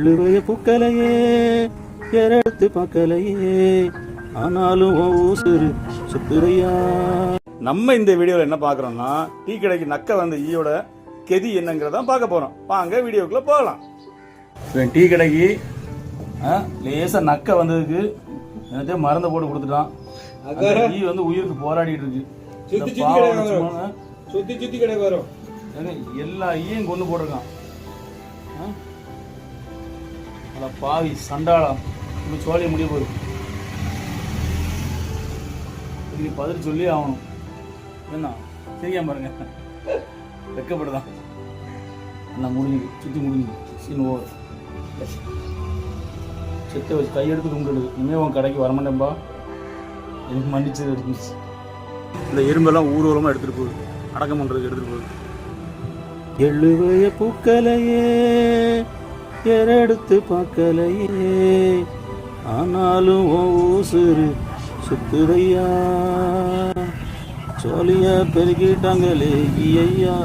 எழுவைய பூக்கலையே எரடுத்து பார்க்கலையே ஆனாலும் ஊசுரு சுத்துறையா. நம்ம இந்த வீடியோவில் என்ன பார்க்குறோம்னா டீ கடைக்கு நக்க வந்த ஈயோட கெதி என்னங்கிறத பார்க்க போகிறோம் வாங்க வீடியோக்குள்ளே போகலாம். டீ கடைக்கு ஆ, லேசா நக்க வந்ததுக்கு என்னத்தையோ மருந்து போட்டு கொடுத்துட்டான். ஈ வந்து உயிருக்கு போராடிட்டு இருக்கு. எல்லா ஈயும் கொண்டு போட்டிருக்கான்? அட பாவி சண்டாளம். இன்னும் சோழிய முடிய போகுது. இதுக்கு பதில் சொல்லி ஆகணும். என்ன சரியா பாருங்க. வெக்கப்படுதான். அண்ணா முடிஞ்சுது. சுற்றி முடிஞ்சுது. சீன் ஓவர் செத்தை வச்சு கையெடுத்து கும்பிடுது இனிமேல் உன் கடைக்கு வரமாட்டேன்பா. எனக்கு மன்னிச்சது இருந்துச்சு இந்த எறும்பெல்லாம் ஊர்வலமாக எடுத்துகிட்டு போகுது. அடக்கம் பண்ணுறதுக்கு எடுத்துகிட்டு போகுது. எழுவைய பூக்கலையே எரடுத்து பார்க்கலையே. ஆனாலும் உன் ஊசுரு சுத்துறையா சோழியா பெருகிட்டாங்களே ஐயா